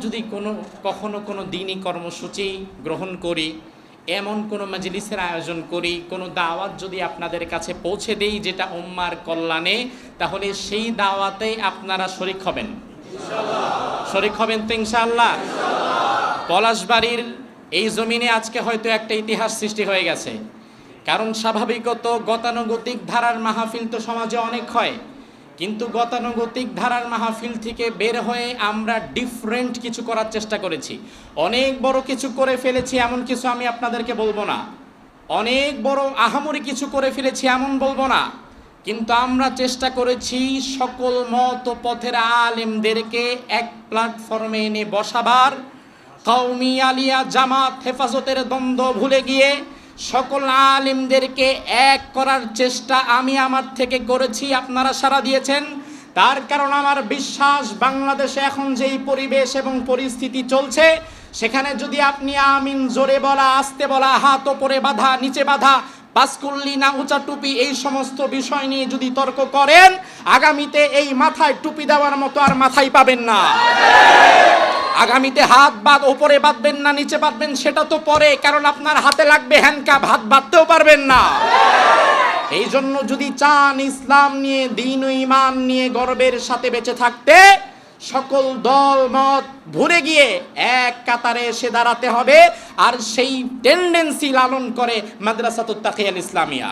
যদি কোনো, কখনো কোনো দিনই কর্মসূচি গ্রহণ করি, এমন কোনো মাজলিসের আয়োজন করি, কোনো দাওয়াত যদি আপনাদের কাছে পৌঁছে দেই যেটা উম্মার কল্যাণে, তাহলে সেই দাওয়াতেই আপনারা শরিক হবেন। শরিক হবেন তো ইনশাআল্লাহ। পলাশবাড়ির এই জমিনে আজকে হয়তো একটা ইতিহাস সৃষ্টি হয়ে গেছে। কারণ স্বাভাবিকত গতানুগতিক ধারার মাহফিল তো সমাজে অনেক হয়। কিন্তু গতানুগতিক ধারার মাহফিল থেকে বের হয়ে আমরা ডিফারেন্ট কিছু করার চেষ্টা করেছি। অনেক বড় কিছু করে ফেলেছি, এমন কিছু আমি আপনাদেরকে বলব না। অনেক বড় আহামরি কিছু করে ফেলেছি, এমন বলব না। কিন্তু আমরা চেষ্টা করেছি সকল মত পথের আলেমদেরকে এক প্ল্যাটফর্মে এনে বসাবার। কৌমি আলিয়া জামাত হেফাজতের দ্বন্দ্ব ভুলে গিয়ে সকল আলিমদেরকে এক করার চেষ্টা আমি আমার থেকে করেছি, আপনারা সারা দিয়েছেন। তার কারণ আমার বিশ্বাস, বাংলাদেশে এখন যেই পরিবেশ এবং পরিস্থিতি চলছে, সেখানে যদি আপনি আমিন জোরে বলা, আস্তে বলা, হাত ওপরে বাঁধা, নিচে বাঁধা পাসকুল্লি না উঁচা টুপি, এই সমস্ত বিষয় নিয়ে যদি তর্ক করেন, আগামীতে এই মাথায় টুপি দেওয়ার মতো আর মাথায় পাবেন না। আগামীতে হাত বাদ ওপরে বাঁধবেন না, নিচে বাঁধবেন, সেটা তো পরে, কারণ আপনার হাতে লাগবে হ্যান্ডকাপ হাত বাঁধতেও পারবেন না। এই জন্য যদি চান ইসলাম নিয়ে, দিন ইমান নিয়ে গর্বের সাথে বেঁচে থাকতে, সকল দল, মত ভুলে গিয়ে এক কাতারে এসে দাঁড়াতে হবে, আর সেই টেন্ডেন্সি লালন করে মাদ্রাসাতুত তাকিয়াল ইসলামিয়া।